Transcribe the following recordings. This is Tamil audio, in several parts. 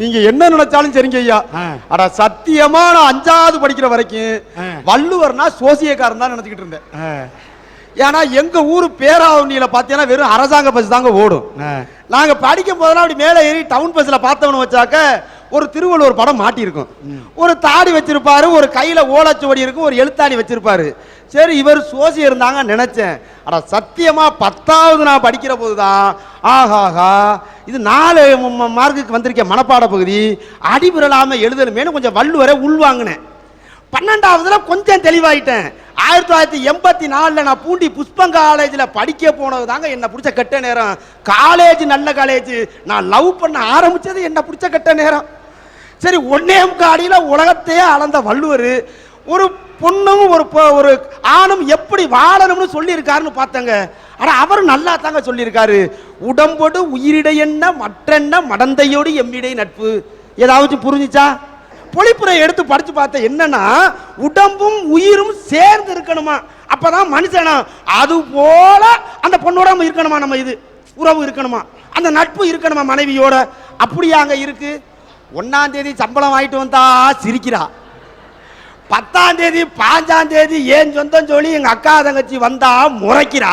நீங்க என்ன நினைச்சாலும் சரிங்க ஐயா. அட சத்தியமா நான் அஞ்சாவது படிக்கிற வரைக்கும். வள்ளுவர்னா சோசியக்காரன் தான் நினைச்சுக்கிட்டு இருந்தேன். ஏன்னா எங்க ஊர் பேராவணியில பாத்தீங்கன்னா வெறும் அரசாங்க பஸ் தாங்க ஓடும். நாங்க படிக்கும் போதெல்லாம் அப்படி மேலே ஏறி டவுன் பஸ்ல பார்த்தவனு வச்சாக்க ஒரு திருவள்ளுவர் படம் மாட்டியிருக்கும். ஒரு தாடி வச்சிருப்பாரு ஒரு கையில ஓலைச்சுவடி இருக்கும் ஒரு எழுத்தாணி வச்சிருப்பாரு. சரி இவர் சோசி இருந்தாங்க நினைச்சேன். அட சத்தியமாக பத்தாவது நான் படிக்கிற போது தான் ஆஹாஹா இது நாலு மார்க்குக்கு வந்திருக்க மனப்பாட பகுதி. அடிபுரலாமல் எழுதணுமேனு கொஞ்சம் வள்ளுவரை உள்வாங்கினேன் பன்னெண்டாவதுல கொஞ்சம் தெளிவாயிட்டேன். ஆயிரத்தி தொள்ளாயிரத்தி எண்பத்தி நாலுல நான் பூண்டி புஷ்பம் காலேஜில் படிக்க போனது தாங்க என்னை பிடிச்ச கெட்ட நேரம். காலேஜ் நல்ல காலேஜ். நான் லவ் பண்ண ஆரம்பிச்சது என்னை பிடிச்ச கெட்ட நேரம். சரி ஒன்னே முக்காடியில் உலகத்தையே அளந்த வள்ளுவர். ஒரு பொண்ணும் ஒரு பொ- ஒரு ஆணும் எப்படி வாழணும்னு சொல்லியிருக்காருன்னு பார்த்தங்க. ஆனால் அவர் நல்லா தாங்க சொல்லியிருக்காரு. உடம்போடு உயிரிடை என்ன மற்றென்ன மடந்தையோடு எம்மிடை நட்பு. ஏதாவது புரிஞ்சிச்சா? பொழிப்புரை எடுத்து படித்து பார்த்தேன் என்னன்னா உடம்பும் உயிரும் சேர்ந்து இருக்கணுமா? அப்பதான் மனுஷனா? அது போல அந்த பொண்ணோட இருக்கணுமா நம்ம இது? உறவு இருக்கணுமா? அந்த நட்பு இருக்கணுமா மனைவியோட? அப்படியா அங்க இருக்கு. ஒன்னாம் தேதி சம்பளம் வாங்கிட்டு வந்தா சிரிக்கிறா. பத்தாம் தேதி பாஞ்சாம் தேதி ஏன் சொந்தம் சொல்லி எங்க அக்கா தங்கச்சி வந்தா முறைக்கிறா.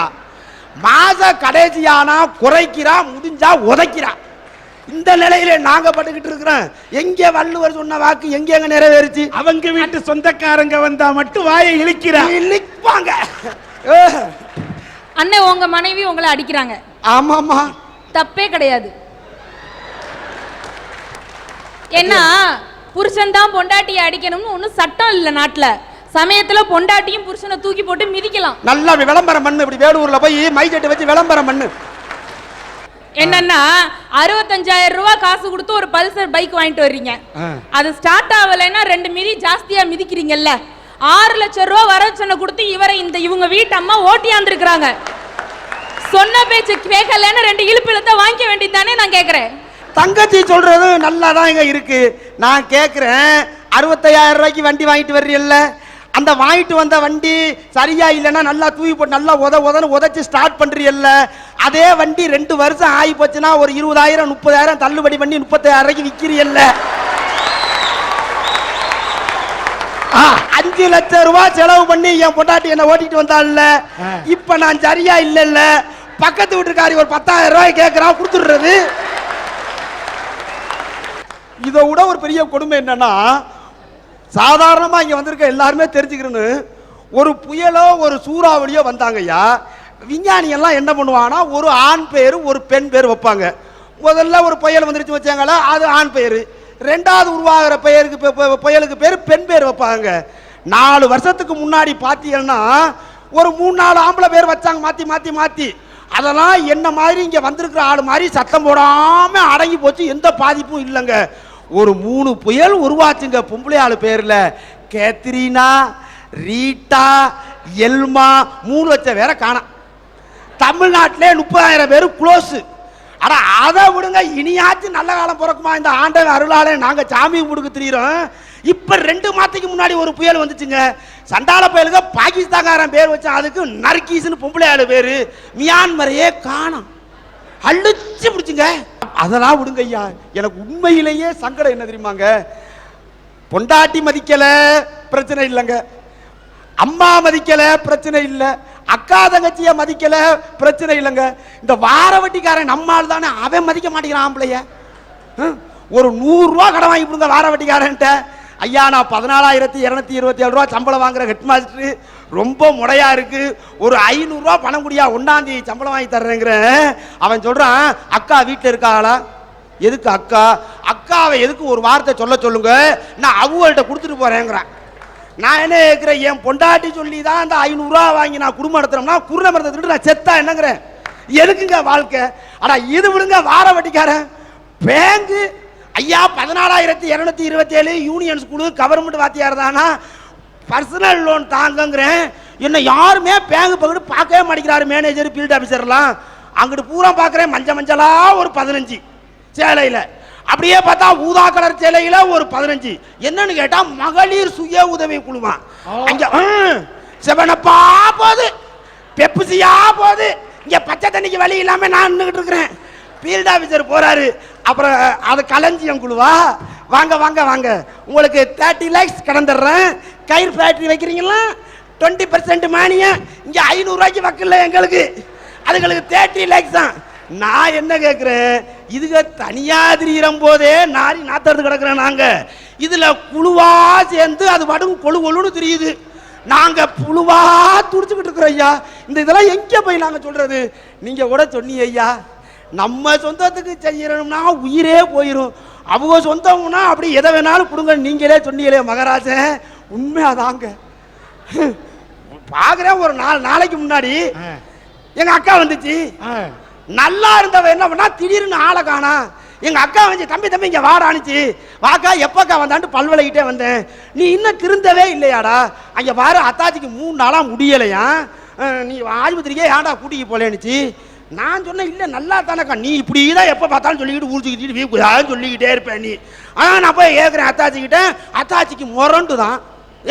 மாச கடைசியானா குறைக்கிறா முடிஞ்சா உதைக்கிறா. இந்த நிலையில நாங்க பட்டுக்கிட்டு இருக்கிறோம். எங்க வள்ளுவர் சொன்ன வாக்கு எங்க எங்க நிறைவேறுச்சு? அவங்க வீட்டு சொந்தக்காரங்க வந்தா மட்டும் வாயை இழிக்கிறா. நிற்பாங்க அண்ணன் உங்க மனைவி உங்களை அடிக்கிறாங்க. ஆமாமா தப்பே கிடையாது. ஏன்னா புருஷன் தான் பொண்டாட்டியை அடிக்கணும்னு ஒன்றும் சட்டம் இல்லை நாட்டுல. சமயத்துல பொண்டாட்டியும் புருஷனை தூக்கி போட்டு மிதிக்கலாம். நல்லா விளம்பரம் பண்ணு இப்படி வேலூர்ல போய் மைக்கெட்டு வச்சு விளம்பரம் பண்ணு. என்னன்னா அறுபத்தஞ்சாயிரம் ரூபாய் காசு கொடுத்து ஒரு பல்சர் பைக் வாங்கிட்டு வர்றீங்க. அது ஸ்டார்ட் ஆகலைன்னா ரெண்டு மிதி ஜாஸ்தியா மிதிக்கிறீங்கல்ல. ஆறு லட்சம் ரூபாய் வரச்சனை கொடுத்து இவரை இந்த இவங்க வீட்டு அம்மா ஓட்டியாந்துருக்குறாங்க சொன்ன பேச்சு கேட்கலன்னு ரெண்டு இழுப்பு இழுத்த வாங்கிக்க வேண்டியதுதானே நான் கேக்குறேன். தங்கச்சி சொல்றது நல்லா தான் இங்க இருக்கு. நான் கேட்குறேன் அறுபத்தையாயிரம் ரூபாய்க்கு வண்டி வாங்கிட்டு வர்றீல்ல? அந்த வாங்கிட்டு வந்த வண்டி சரியா இல்லைன்னா நல்லா தூக்கி போட்டு நல்லா உத உதன்னு உதச்சி ஸ்டார்ட் பண்றீல்ல? அதே வண்டி ரெண்டு வருஷம் ஆகி போச்சுன்னா ஒரு இருபதாயிரம் முப்பதாயிரம் தள்ளுபடி பண்ணி முப்பத்தாயிரம் ரூபாய்க்கு விற்கிறீல்ல ஆ, அஞ்சு லட்சம் ரூபாய் செலவு பண்ணி என் பொண்டாட்டி என்ன ஓட்டிட்டு வந்தாள்ல. இப்ப நான் சரியா இல்லைல்ல? பக்கத்து வீட்டுக்காரி ஒரு பத்தாயிரம் ரூபாய் கேட்கறான் கொடுத்துடுறது. இதை விட ஒரு பெரிய கொடுமை என்னன்னா சாதாரணமா இங்க வந்திருக்க எல்லாருமே தெரிஞ்சுக்கிறேன்னு ஒரு புயலோ ஒரு சூறாவளியோ வந்தாங்கய்யா விஞ்ஞானி எல்லாம் என்ன பண்ணுவாங்கன்னா ஒரு ஆண் பேர் ஒரு பெண் பேர் வைப்பாங்க. முதல்ல ஒரு புயல் வந்துருச்சு வச்சாங்களா அது ஆண் பேர். ரெண்டாவது உருவாகிற பெயருக்கு புயலுக்கு பேர் பெண் பேர் வைப்பாங்க. நாலு வருஷத்துக்கு முன்னாடி பார்த்தீங்கன்னா ஒரு மூணு நாலு ஆம்பளை பேர் வச்சாங்க மாற்றி மாற்றி மாற்றி அதெல்லாம் என்ன மாதிரி இங்கே வந்திருக்கிற ஆள் மாதிரி சத்தம் போடாமல் அடங்கி போச்சு எந்த பாதிப்பும் இல்லைங்க. ஒரு மூணு புயல் உருவாச்சுங்க பொம்பளை பேரில். பேர்ல கேத்ரீனா ரீட்டா எல்மா மூணு லட்சம் பேரை காணாம். தமிழ்நாட்டிலே முப்பதாயிரம் பேர் குளோஸு ஆனால் அதை விடுங்க இனியாச்சும் நல்ல காலம் பிறக்குமா? இந்த ஆண்டவன் அருளாலே நாங்கள் சாமி கும்பிடுக்கு தெரியுறோம். இப்போ ரெண்டு மாதத்துக்கு முன்னாடி ஒரு புயல் வந்துச்சுங்க. சண்டால புயலுக்கு பாகிஸ்தான்காரன் பேர் வச்சா அதுக்கு நர்கீஸ்னு பொம்பளை ஆளு மியான்மரையே காணும். அழிச்சு பிடிச்சுங்க. அதெல்லாம் விடுங்க ஐயா எனக்கு உண்மையிலேயே சங்கடம் என்ன தெரியுமாங்க? பொண்டாட்டி மதிக்கல பிரச்சனை இல்லைங்க. அம்மா மதிக்கல பிரச்சனை இல்லை. அக்கா தங்கச்சிய மதிக்கல பிரச்சனை இல்லைங்க. இந்த வார வட்டிக்காரன் நம்மால் தானே அவன் மதிக்க மாட்டேங்கிறான் ஆம்பளைய. ஒரு நூறு ரூபா கடன் வாங்கி கொடுங்க வார வட்டிக்காரன்ட்ட ஐயா நான் பதினாலாயிரத்தி இரநூத்தி இருபத்தி ஏழு ரூபா சம்பளம் வாங்குற ஹெட் மாஸ்டர். ரொம்ப முறையா இருக்கு. ஒரு ஐநூறுரூவா பணம் குடியா ஒன்னாந்தி சம்பளம் வாங்கி தர்றேங்கிறேன். அவன் சொல்றான் அக்கா வீட்டில் இருக்காளா? எதுக்கு அக்கா? அக்காவை எதுக்கு ஒரு வார்த்தை சொல்ல சொல்லுங்க? நான் அவங்கள்ட்ட கொடுத்துட்டு போறேங்கிறான். நான் என்ன கேட்குறேன்? என் பொண்டாட்டி சொல்லி தான் அந்த ஐநூறுரூவா வாங்கி நான் குடும்பம் நடத்துறோம்னா குருண மரத்தை திட்டு நான் செத்தா என்னங்கிறேன். எதுக்குங்க வாழ்க்கை? ஆனால் இது விடுங்க வார வட்டிக்காரன். பேங்கு ஐயா பதினாலாயிரத்தி இரநூத்தி இருபத்தி ஏழு யூனியன் ஸ்கூலு கவர்மெண்ட் வாத்தியார் தானா? பர்சனல் லோன் தாங்கங்கிறேன். என்ன யாருமே பேங்க் பக்கத்து பார்க்கவே மாட்டேங்கிறாரு மேனேஜர் ஃபீல்டு ஆஃபீஸர்லாம் அங்கிட்டு பூரா பார்க்குறேன் மஞ்சள் மஞ்சளா ஒரு பதினஞ்சு சேலையில். அப்படியே பார்த்தா ஊதா கலர் சேலையில ஒரு பதினஞ்சு. என்னன்னு கேட்டா மகளிர் சுய உதவி குழுமா அங்க செவனப்பா போகுது. பெப்சியா போகுது. இங்க பச்சை தண்ணிக்கு வழி இல்லாம நான் நின்றுகிட்டு இருக்கிறேன். ஃபீல்ட் ஆஃபீஸர் போறாரு. அப்புறம் அது களஞ்சியம் குழுவா. வாங்க வாங்க வாங்க. உங்களுக்கு தேர்ட்டி லேக்ஸ் கடந்துடுறேன். கயிறு ஃபேக்ட்ரி வைக்கிறீங்களா? டுவெண்ட்டி பர்சன்ட் மானியம். இங்கே ஐநூறுரூவாய்க்கு வக்கல எங்களுக்கு. அதுங்களுக்கு தேர்ட்டி லேக்ஸ் தான். நான் என்ன கேட்குறேன் இதுக தனியாக திரியிறம் போதே நாரி நாத்தறது கிடக்குறேன் நாங்கள் இதில் குழுவாக சேர்ந்து அது வடும் கொழு கொழுன்னு தெரியுது. நாங்கள் புழுவாக துடிச்சுக்கிட்டு இருக்கிறோம் ஐயா. இந்த இதெல்லாம் எங்கே போய் நாங்கள் சொல்கிறது நீங்கள் கூட சொன்னீங்க ஐயா. நம்ம சொந்தத்துக்கு செய்யணும்னா உயிரே போயிடும் அவங்க சொந்தம்னா அப்படி எதை வேணாலும் கொடுங்க. நீங்களே சொன்னீங்களே மகராஜன் உண்மையாதாங்க பார்க்குறேன் ஒரு நாலு நாளைக்கு முன்னாடி எங்க அக்கா வந்துச்சு. நல்லா இருந்தவ என்ன பண்ணா திடீர்னு ஆளை காணா. எங்க அக்கா வந்து தம்பி தம்பி இங்க வாடானுச்சு வாக்கா எப்பக்கா வந்தான்ட்டு பல்வளைக்கிட்டே வந்தேன். நீ இன்னும் திருந்தவே இல்லையாடா. அங்க பாரு அத்தாச்சிக்கு மூணு நாளா முடியலையா. நீ ஆஸ்பத்திரிக்கே ஏன்டா கூட்டிக்கு போலேனுச்சு நான் சொன்னேன் இல்லை நல்லா தானக்கா. நீ இப்படி தான் எப்போ பார்த்தாலும் சொல்லிக்கிட்டு ஊழிச்சுக்கிட்டு வீக்குதான் சொல்லிக்கிட்டே இருப்பேன் நீ. ஆனால் நான் போய் கேட்குறேன் அத்தாச்சிக்கிட்ட. அத்தாச்சிக்கு முரண்டு தான்.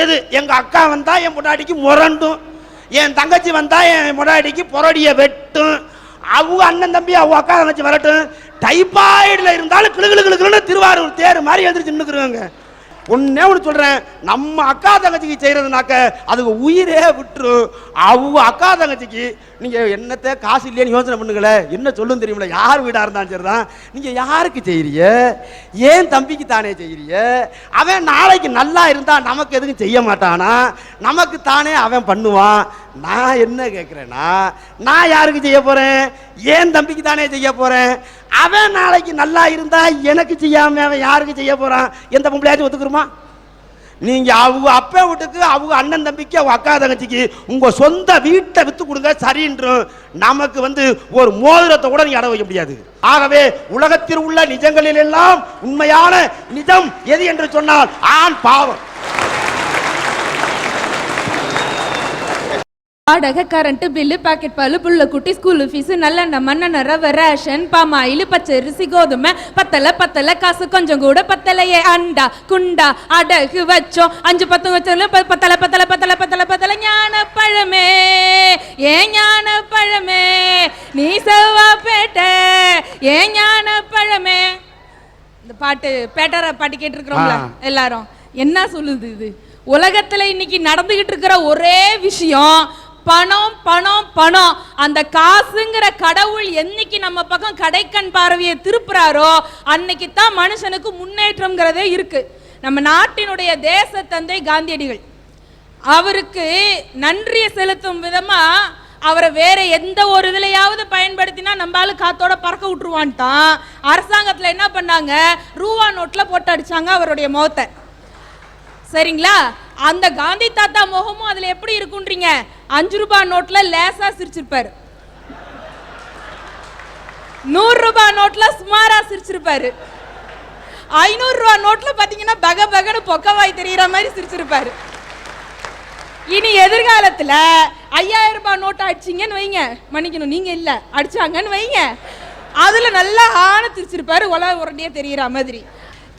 எது எங்கள் அக்கா வந்தால் என் பொண்டாட்டிக்கு முரண்டும். என் தங்கச்சி வந்தால் என் பொண்டாட்டிக்கு புரடியை வெட்டும். அவங்க அண்ணன் தம்பி அவங்க அக்கா தங்கச்சி வரட்டும். டைபாய்டில் இருந்தாலும் கிளு கிளு கிளுன்னு திருவாரூர் தேர் மாதிரி எழுந்திரிச்சு நின்றுக்குருவாங்க ஒன்னே ஒன்று சொல்கிறேன் நம்ம அக்கா தங்கச்சிக்கு செய்கிறதுனாக்க அதுக்கு உயிரே விட்டுரும். அவங்க அக்கா தங்கச்சிக்கு நீங்கள் என்னத்தை காசு இல்லையேன்னு யோசனை பண்ணுங்களே. என்ன சொல்லும் தெரியுமில்ல. யார் வீடாக இருந்தாலும் சரி தான் நீங்கள் யாருக்கு செய்கிறிய ஏன் தம்பிக்கு தானே செய்கிறிய அவன் நாளைக்கு நல்லா இருந்தால் நமக்கு எதுவும் செய்ய மாட்டானா? நமக்கு தானே அவன் பண்ணுவான். நான் என்ன கேட்குறேன்னா நான் யாருக்கு செய்ய போகிறேன் ஏன் தம்பிக்கு தானே செய்ய போகிறேன் அவன் நாளைக்கு நல்லா இருந்தா எனக்கு செய்யாம அவன் யாருக்கு செய்ய போறான்? எந்த பொம்பளையாச்சும் ஒத்துக்குருமா? நீங்க அவங்க அப்பா வீட்டுக்கு அவங்க அண்ணன் தம்பிக்கு அவங்க அக்கா தங்கச்சிக்கு உங்க சொந்த வீட்டை வித்து கொடுங்க சரின்றும். நமக்கு வந்து ஒரு மோதிரத்தை கூட நீங்க அட வைக்க முடியாது. ஆகவே உலகத்தில் உள்ள நிஜங்களில் எல்லாம் உண்மையான நிஜம் எது என்று சொன்னால் ஆண் பாவம். வாடகை கரண்ட் பில்லு பாக்கெட் பால் புள்ள குட்டி ஸ்கூல் ஃபீஸ் நல்லெண்ணெய் மண்ணெண்ணெய் ரவை ரேஷன் பாமாயில் பச்சரிசி கோதுமை. பத்தல பத்தல காசு கொஞ்சம் கூட பத்தலையே. அண்டா குண்டா அடகு வச்சோம். அஞ்சு பத்து வச்சோம் ப- பத்தல பத்தல பத்தல பத்தல பத்தல ஞான பழமே ஏன் ஞான பழமே நீ செவ்வா பேட்டை. ஏன் ஞான பழமே இந்த பாட்டு பேட்டரை பாட்டு கேட்டிருக்கிறோம்ல எல்லாரும். என்ன சொல்லுது இது? உலகத்துல இன்னைக்கு நடந்துகிட்டு இருக்கிற ஒரே விஷயம் பணம் பணம் பணம். அந்த காசுங்கிற கடவுள் என்னைக்கு நம்ம பக்கம் கடைக்கண் பார்வையை திருப்புறாரோ அன்னைக்கு தான் மனுஷனுக்கு முன்னேற்றம்ங்கிறதே இருக்கு. நம்ம நாட்டினுடைய தேச தந்தை காந்தியடிகள். அவருக்கு நன்றியை செலுத்தும் விதமா அவரை வேற எந்த ஒரு இதுலையாவது பயன்படுத்தினா நம்மளால காத்தோட பறக்க விட்டுருவான்ட்டான். அரசாங்கத்தில் என்ன பண்ணாங்க? ரூவா நோட்டில் போட்டு அடிச்சாங்க அவருடைய முகத்தை. சரிங்களா? அந்த காந்தி தாத்தா முகமும் அதுல எப்படி இருக்குன்றீங்க? அஞ்சு ரூபாய் நோட்ல லேசா சிரிச்சிருப்பார். நூறு ரூபாய் நோட்ல சுமாரா சிரிச்சிருப்பாரு. ஐநூறு ரூபாய் நோட்ல பாத்தீங்கன்னா பக பகன்னு பொக்கவாய் தெரியற மாதிரி சிரிச்சிருப்பாரு. இனி எதிர்காலத்துல ஐயாயிரம் ரூபாய் நோட்டு அடிச்சிங்கன்னு வைங்க. மன்னிக்கணும் நீங்க இல்ல. அடிச்சாங்கன்னு வைங்க. அதுல நல்லா ஆன திரிச்சிருப்பாரு உலக உரண்டியே தெரியற மாதிரி.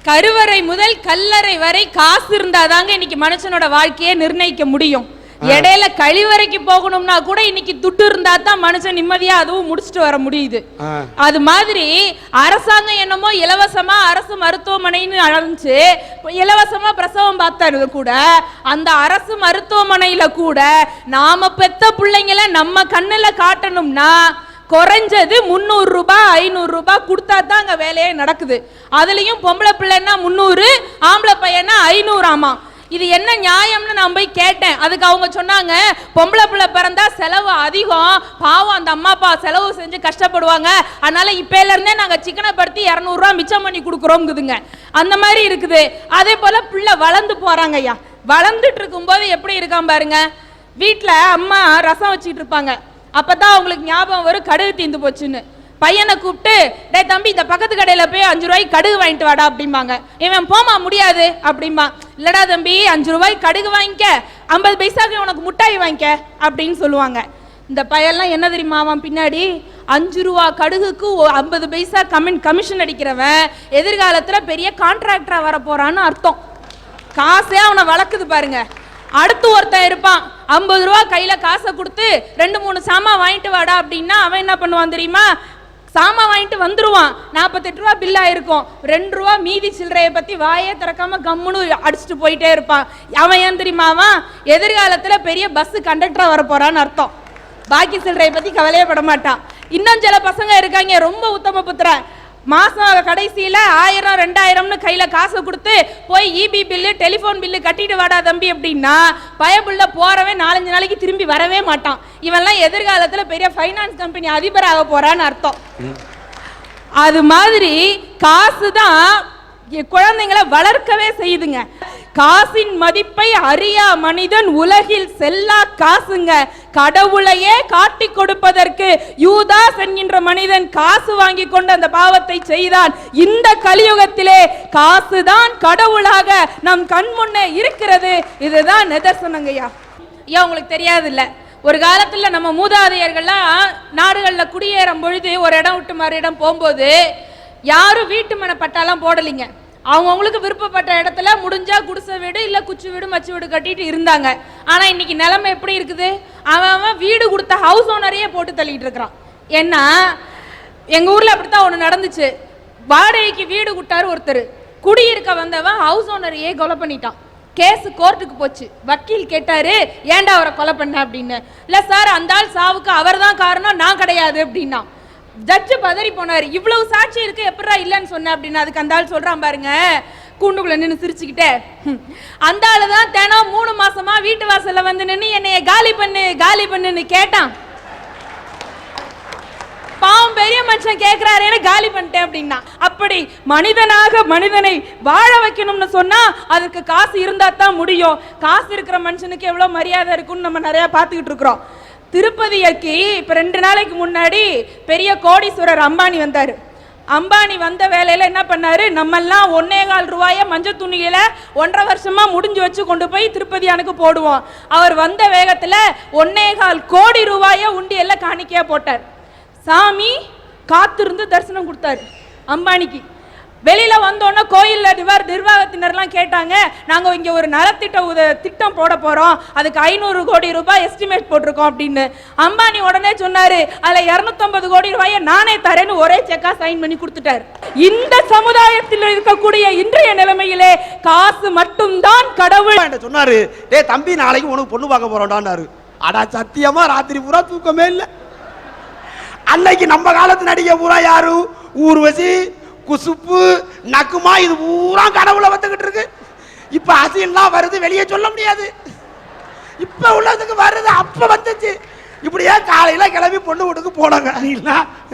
கருவறை முதல் கல்லறை வரை காசு இருந்தாதாங்க இன்னைக்கு மனுஷனோட வாழ்க்கையை நிர்ணயிக்க முடியும். இடையில கழிவறைக்கு போகணும்னா கூட இன்னைக்கு துட்டு இருந்தா தான் மனுஷன் நிம்மதியா அதுவும் முடிச்சுட்டு வர முடியுது. அது மாதிரி அரசாங்கம் என்னமோ இலவசமா அரசு மருத்துவமனைன்னு அழைச்சு இலவசமா பிரசவம் பார்த்தாரு கூட அந்த அரசு மருத்துவமனையில கூட நாம பெத்த பிள்ளைங்கள நம்ம கண்ணுல காட்டணும்னா குறைஞ்சது முந்நூறு ரூபாய் ஐநூறு ரூபாய் கொடுத்தா தான் அங்கே வேலையே நடக்குது. அதுலேயும் பொம்பளை பிள்ளைன்னா முந்நூறு ஆம்பளை பையனா ஐநூறு ஆமாம் இது என்ன நியாயம்னு நான் போய் கேட்டேன். அதுக்கு அவங்க சொன்னாங்க பொம்பளை பிள்ளை பிறந்தா செலவு அதிகம். பாவம் அந்த அம்மா அப்பா செலவு செஞ்சு கஷ்டப்படுவாங்க. அதனால இப்பையில இருந்தே நாங்க சிக்கனப்படுத்தி இரநூறுவா மிச்சம் பண்ணி கொடுக்குறோங்குதுங்க. அந்த மாதிரி இருக்குது. அதே போல பிள்ளை வளர்ந்து போறாங்க ஐயா. வளர்ந்துட்டு இருக்கும்போது எப்படி இருக்கான் பாருங்க. வீட்டில் அம்மா ரசம் வச்சுட்டு இருப்பாங்க. அப்பதான் அவங்களுக்கு ஞாபகம் வரும் கடுகு தீந்து போச்சுன்னு. பையனை கூப்பிட்டு டேய் தம்பி இந்த பக்கத்து கடையில போய் அஞ்சு ரூபாய்க்கு கடுகு வாங்கிட்டு வாடா அப்படிம்பாங்க. இவன் போமா முடியாது அப்படிம்பா. இல்லடா தம்பி அஞ்சு ரூபாய்க்கு கடுகு வாங்கிக்க. ஐம்பது பைசாக்கு உனக்கு முட்டாய் வாங்கிக்க அப்படின்னு சொல்லுவாங்க. இந்த பையன்லாம் என்ன தெரியுமா அவன் பின்னாடி? அஞ்சு ரூபா கடுகுக்கு ஐம்பது பைசா கமின் கமிஷன் அடிக்கிறவன் எதிர்காலத்தில் பெரிய கான்ட்ராக்டராக வர அர்த்தம். காசே அவனை வளர்க்குது பாருங்க. அடுத்து ஒருத்தன் இருப்பான். ஐம்பது ரூபா கையில் காசை கொடுத்து ரெண்டு மூணு சாமான் வாங்கிட்டு வாடா அப்படின்னா அவன் என்ன பண்ணுவான் தெரியுமா? சாமான் வாங்கிட்டு வந்துருவான். நாற்பத்தெட்டு ரூபா பில்லா இருக்கும் ரெண்டு ரூபா மீதி சில்லறையை பற்றி வாயே திறக்காம கம்முன்னு அடிச்சுட்டு போயிட்டே இருப்பான். அவன் ஏன் தெரியுமாவா எதிர்காலத்தில் பெரிய பஸ் கண்டக்டராக வரப்போறான்னு அர்த்தம். பாக்கி சில்லறையை பற்றி கவலையே பட மாட்டான். இன்னும் சில பசங்க இருக்காங்க. ரொம்ப உத்தம புத்திரன். மாசம் கடைசியில ஆயிரம் ரெண்டாயிரம்னு கையில காசு கொடுத்து போய் இபி பில்லு டெலிஃபோன் பில்லு கட்டிட்டு வாடா தம்பி அப்படின்னா பயப்புள்ள போறவன் நாலஞ்சு நாளைக்கு திரும்பி வரவே மாட்டான். இவன்லாம் எதிர்காலத்துல பெரிய ஃபைனான்ஸ் கம்பெனி அதிபராக போறான்னு அர்த்தம். அது மாதிரி காசு தான் குழந்தைங்களை வளர்க்கவே செய்யுதுங்க. காசின் மதிப்பை அறியா மனிதன் உலகில் செல்லா காசுங்க. கடவுளையே காட்டி கொடுப்பதற்கு யூதாஸ் என்கின்ற மனிதன் காசு வாங்கி கொண்டு அந்த பாவத்தை செய்தான். இந்த கலியுகத்திலே காசுதான் கடவுளாக நம் கண் முன்னே இருக்கிறது. இதுதான் நிதர்சனங்கய்யா ஐயா. உங்களுக்கு தெரியாது இல்ல ஒரு காலத்துல நம்ம மூதாதையர்கள்லாம் நாடுகள்ல குடியேறும் பொழுது ஒரு இடம் விட்டு மறு இடம் போகும்போது யாரும் வீட்டு மன பட்டாலாம் போடலைங்க. அவங்கவுங்களுக்கு விருப்பப்பட்ட இடத்துல முடிஞ்சா குடிசை வீடு இல்லை குச்சி வீடு மச்சு வீடு கட்டிட்டு இருந்தாங்க. ஆனால் இன்னைக்கு நிலைமை எப்படி இருக்குது? அவன் அவன் வீடு கொடுத்த ஹவுஸ் ஓனரையே போட்டு தள்ளிட்டு இருக்கிறான். ஏன்னா எங்கள் ஊரில் அப்படித்தான் ஒன்று நடந்துச்சு. வாடகைக்கு வீடு கொடுத்தாரு ஒருத்தர். குடியிருக்க வந்தவன் ஹவுஸ் ஓனரையே கொலை பண்ணிட்டான். கேஸ் கோர்ட்டுக்கு போச்சு. வக்கீல் கேட்டாரு ஏன்டா அவரை கொலை பண்ண? அப்படின்னு. இல்லை சார் அந்த ஆள் சாவுக்கு அவர்தான் காரணம் நான் கிடையாது அப்படின்னா ஜட்ஜு பதறி போனாரு. இவ்வளவு சாட்சி இருக்கு எப்படா இல்லைன்னு சொன்ன அப்படின்னு அதுக்கு அந்த ஆள் சொல்கிறான் பாருங்க. கூண்டுக்குள்ள நின்று சிரிச்சுக்கிட்டே. அந்த ஆளு தான் தினம் மூணு மாசமா வீட்டு வாசல்ல வந்து நின்று என்னைய காலி பண்ணு காலி பண்ணுன்னு கேட்டான். பாவம் பெரிய மனுஷன் கேட்கிறாரேன்னு காலி பண்ணிட்டேன் அப்படின்னா. அப்படி மனிதனாக மனிதனை வாழ வைக்கணும்னு சொன்னா அதுக்கு காசு இருந்தா தான் முடியும். காசு இருக்கிற மனுஷனுக்கு எவ்வளவு மரியாதை இருக்குன்னு நம்ம நிறைய பார்த்துக்கிட்டு இருக்கிறோம். திருப்பதியக்கு இப்போ ரெண்டு நாளைக்கு முன்னாடி பெரிய கோடீஸ்வரர் அம்பானி வந்தார். அம்பானி வந்த வேலையில் என்ன பண்ணாரு? நம்மெல்லாம் ஒன்னே கால் ரூபாயை மஞ்சள் துணியில ஒன்றரை வருஷமா முடிஞ்சு வச்சு கொண்டு போய் திருப்பதியானுக்கு போடுவோம். அவர் வந்த வேகத்தில் ஒன்னே கால் கோடி ரூபாயை உண்டியல்ல காணிக்கையா போட்டார். சாமி காத்திருந்து தரிசனம் கொடுத்தாரு அம்பானிக்கு. வெளியில வந்தோடனே கோயில்ல நிவர் நிர்வாகத்தினர்லாம் கேட்டாங்க நாங்க இங்க ஒரு நலத்திட்ட உத திட்டம் போட போறோம். அதுக்கு ஐநூறு கோடி ரூபாய் எஸ்டிமேட் போட்டிருக்கோம் அப்படின்னு. அம்பானி உடனே சொன்னாரு அதுல 250 கோடி ரூபாயை நானே தரேன்னு ஒரே செக்கா சைன் பண்ணி கொடுத்துட்டாரு. இந்த சமுதாயத்தில் இருக்கக்கூடிய இன்றைய நிலைமையிலே காசு மட்டும்தான் கடவுள். சொன்னாரு? டேய் தம்பி நாளைக்கு உனக்கு பொண்ணு பார்க்க போறோம்டான்னாரு. அடா சத்தியமா ராத்திரி பூரா தூக்கமே இல்லை. அன்னைக்கு நம்ம காலத்து நடிகை பூரா யாரு? ஊர்வசி குசுப்பு நக்குமா இது பூரா கடவுளை வந்துகிட்டு இருக்கு. இப்ப அசின்லாம் வருது வெளியே சொல்ல முடியாது. இப்ப உள்ளதுக்கு வருது அப்ப வந்துச்சு. இப்படியே காலையில கிளம்பி பொண்ணு வீட்டுக்கு போனாங்க. இல்ல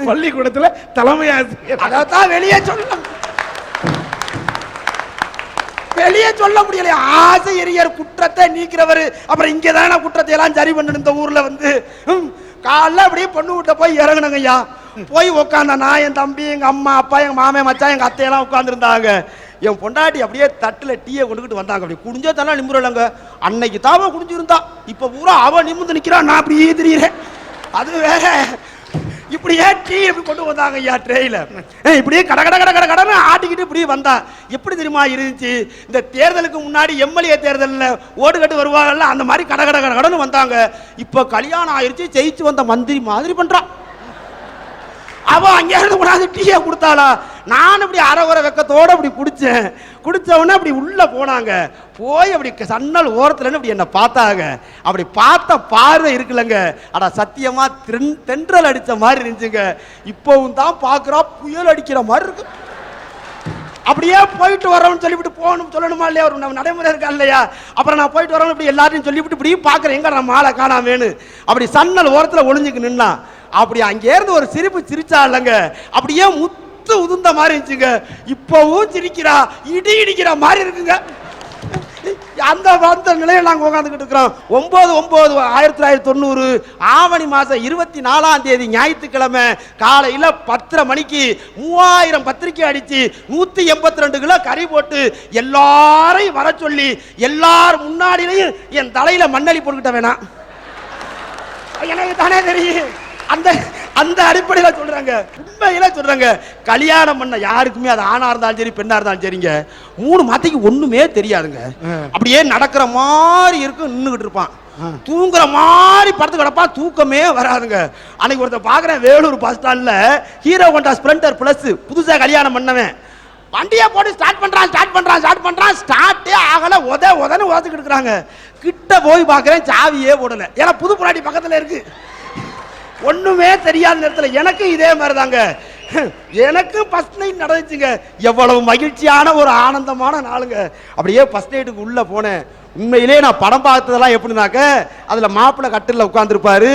பள்ளிக்கூடத்துல தலைமை ஆசிரியர். அதான் வெளியே சொல்ல. வெளியே சொல்ல முடியல. ஆசை எரியர் குற்றத்தை நீக்கிறவர். அப்புறம் இங்க தானே குற்றத்தை எல்லாம் சரி பண்ணணும் இந்த ஊர்ல வந்து. காலைல அப்படியே பொண்ணு வீட்ட போய் இறங்குனங்க ஐயா போய் உட்காந்த நான் என் தம்பி எங்க அம்மா அப்பா எங்க மாமே மச்சான் எங்க அத்தையெல்லாம் உட்காந்துருந்தாங்க என் பொண்டாட்டி அப்படியே தட்டுல டீயை கொண்டுகிட்டு வந்தாங்க. அப்படி குடிஞ்சோ தானே நிம்புறலங்க அன்னைக்கு தாவ குடிஞ்சிருந்தா. இப்ப பூரா அவன் நிமிர்ந்து நிக்கிறான் நான் அப்படியே திரியிறேன் அது வேற. இப்படியே டீ இப்படி கொண்டு வந்தாங்க ஐயா ட்ரெயில இப்படியே கட கட கட கட கடன்னு ஆட்டிக்கிட்டு இப்படியே வந்தான் எப்படி தெரியுமா இருந்துச்சு? இந்த தேர்தலுக்கு முன்னாடி எம்எல்ஏ தேர்தலில் ஓடு கட்டு வருவாங்கல்ல அந்த மாதிரி கட கட கட கடன்னு வந்தாங்க. இப்போ கல்யாணம் ஆயிடுச்சு ஜெயிச்சு வந்த மந்திரி மாதிரி பண்ணுறான் அவன் அங்கே இருந்து கொண்டாந்து டீயை கொடுத்தாளா? நான் இப்படி அரைகுறை வெக்கத்தோடு அப்படி குடித்தேன் குடித்தவொடனே அப்படி உள்ளே போனாங்க. போய் அப்படி சன்னல் ஓரத்துலன்னு அப்படி என்னை பார்த்தாங்க. அப்படி பார்த்த பார்வை இருக்குல்லங்க. அடா சத்தியமாக தென்றல் அடித்த மாதிரி இருந்துச்சுங்க. இப்போவும் தான் பார்க்குறா புயல் அடிக்கிற மாதிரி இருக்கு. அப்படியே போயிட்டு வரோம்னு சொல்லிவிட்டு போகணும் சொல்லணுமா இல்லையா? ஒரு நம்ம நடைமுறை இருக்கா இல்லையா? அப்புறம் நான் போயிட்டு வரோம் இப்படி எல்லாரையும் சொல்லிவிட்டு இப்படி பார்க்குறேன். எங்க நம்ம ஆளை காணாமேனு அப்படி சன்னல் ஓரத்தில் ஒளிஞ்சுக்கு நின்னா அப்படி அங்கேருந்து ஒரு சிரிப்பு சிரிச்சா இல்லைங்க. அப்படியே முத்து உதுந்த மாதிரி இருந்துச்சுங்க. இப்போவும் சிரிக்கிறா இடி இடிக்கிற மாதிரி இருக்குங்க. அந்த அந்த நிலையில் நாங்கள் உட்காந்துக்கிட்டு இருக்கிறோம். ஒம்பது ஒம்பது ஆயிரத்தி தொள்ளாயிரத்தி தொண்ணூறு ஆவணி மாதம் இருபத்தி நாலாம் தேதி ஞாயிற்றுக்கிழமை காலையில் பத்தரை மணிக்கு மூவாயிரம் பத்திரிக்கை அடித்து நூற்றி எண்பத்தி ரெண்டு கிலோ கறி போட்டு எல்லாரையும் வர சொல்லி எல்லார் முன்னாடியிலையும் என் தலையில் மண்ணளி போட்டுக்கிட்ட வேணாம். எனக்கு தானே தெரியும். அந்த அந்த அடிப்படையில் சொல்றாங்க. உண்மையில சொல்றாங்க. கல்யாணம் பண்ண யாருக்குமே அது ஆணா இருந்தாலும் சரி பெண்ணா இருந்தாலும் சரிங்க. மூணு மாத்தைக்கு ஒண்ணுமே தெரியாதுங்க. அப்படியே நடக்கிற மாதிரி இருக்கும் நின்றுகிட்டு இருப்பான். தூங்குற மாதிரி படுத்து கிடப்பா தூக்கமே வராதுங்க. அன்னைக்கு ஒருத்தர் பார்க்குறேன் வேலூர் பஸ் ஸ்டாண்டில் ஹீரோ ஹோண்டா ஸ்ப்ளெண்டர் ப்ளஸ் புதுசாக கல்யாணம் பண்ணவன். வண்டியை போட்டு ஸ்டார்ட் பண்றான் ஸ்டார்ட் பண்றான் ஸ்டார்ட் பண்றான். ஸ்டார்ட்டே ஆகல உத உதன்னு உதச்சிக்கிட்டு இருக்கிறாங்க. கிட்ட போய் பார்க்குறேன் சாவியே போடல. ஏன்னா புது புராடி பக்கத்தில் இருக்கு. ஒண்ணுமே தெரியாத நேரத்தில் எனக்கும் இதே மாதிரி தாங்க எனக்கு ஃபர்ஸ்ட் நைட் நடந்துச்சுங்க. எவ்வளவு மகிழ்ச்சியான ஒரு ஆனந்தமான நாளுங்க. அப்படியே ஃபர்ஸ்ட் நைட்டுக்கு உள்ள போனேன். உண்மையிலே நான் படம் பார்த்ததெல்லாம் எப்படினாக்க அதில் மாப்பிள்ளை கட்டிலில் உட்காந்துருப்பாரு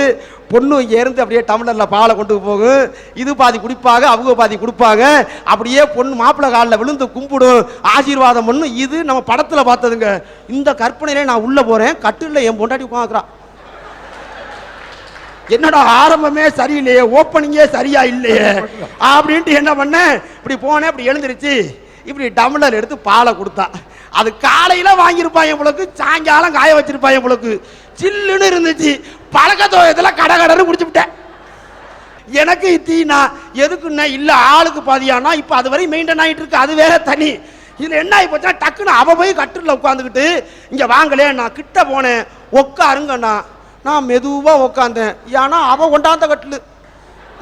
பொண்ணு இங்கே இருந்து அப்படியே டம்ளரில் பாலை கொண்டு போகும். இது பாதி குடிப்பாங்க அவங்க பாதி கொடுப்பாங்க அப்படியே பொண்ணு மாப்பிள்ளை காலில் விழுந்து கும்பிடும். ஆசீர்வாதம் பண்ணும் இது நம்ம படத்தில் பார்த்ததுங்க. இந்த கற்பனையிலே நான் உள்ளே போகிறேன் கட்டிலில் என் பொண்டாட்டி உட்காந்துக்கிறான் என்னடா ஆரம்பமே சரியில்லையே ஓப்பனிங்கே சரியா இல்லையே? அப்படின்ட்டு என்ன பண்ணேன் இப்படி போனேன் இப்படி எழுந்திருச்சு. இப்படி டம்ளர் எடுத்து பாலை கொடுத்தா. அது காலையில் வாங்கியிருப்பான் உங்களுக்கு சாயங்காலம் காய வச்சிருப்பான் உங்களுக்கு சில்லுன்னு இருந்துச்சு. பழக்க தோயத்துல கடை கடன்னு குடிச்சு விட்டேன். எனக்கு தீனா எதுக்குன்னா இல்லை ஆளுக்கு பாதியானா? இப்போ அது வரை மெயின்டைன் ஆகிட்டு இருக்கு அது வேற தனி. இதில் என்ன ஆகி போச்சுன்னா டக்குன்னு அவ போய் கட்டில உட்காந்துக்கிட்டு இங்கே வாங்கலே நான் கிட்ட போனேன். உட்காருங்கண்ணா. நான் மெதுவாக உட்காந்தேன் ஏன்னா அவன் கொண்டாந்த கட்டில்.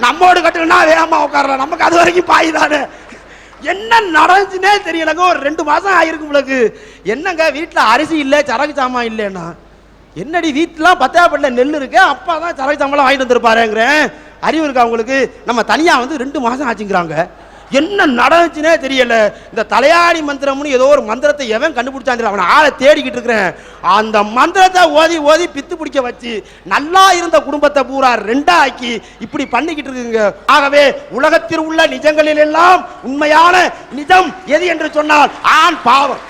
நம்மோடு கட்டில்னா வேகமாக உட்காரல நமக்கு அது வரைக்கும் பாய் தானே. என்ன நடந்துச்சுன்னே தெரியலங்க. ஒரு ரெண்டு மாதம் ஆயிருக்கும் உங்களுக்கு. என்னங்க வீட்டில் அரிசி இல்லை சரக்கு சாமான் இல்லைன்னா? என்னடி வீட்டிலாம் பத்தாப்பட்டில் நெல் இருக்கு. அப்பா தான் சரக்கு சாமான் வாங்கிட்டு வந்துருப்பாருங்கிறேன். அறிவு இருக்கா உங்களுக்கு? நம்ம தனியாக வந்து ரெண்டு மாதம் ஆச்சுங்கிறாங்க. என்ன நடந்துச்சுன்னே தெரியல. இந்த தலையாணி மந்திரம்னு ஏதோ ஒரு மந்திரத்தை எவன் கண்டுபிடிச்சான் தெரியல. அவனை ஆளை தேடிக்கிட்டு இருக்கிறேன். அந்த மந்திரத்தை ஓதி ஓதி பித்து பிடிக்க வச்சு நல்லா இருந்த குடும்பத்தை பூரா ரெண்டா ஆக்கி இப்படி பண்ணிக்கிட்டு இருக்குங்க. ஆகவே உலகத்தில் உள்ள நிஜங்களில் எல்லாம் உண்மையான நிஜம் எது என்று சொன்னால் ஆண் பாவம்.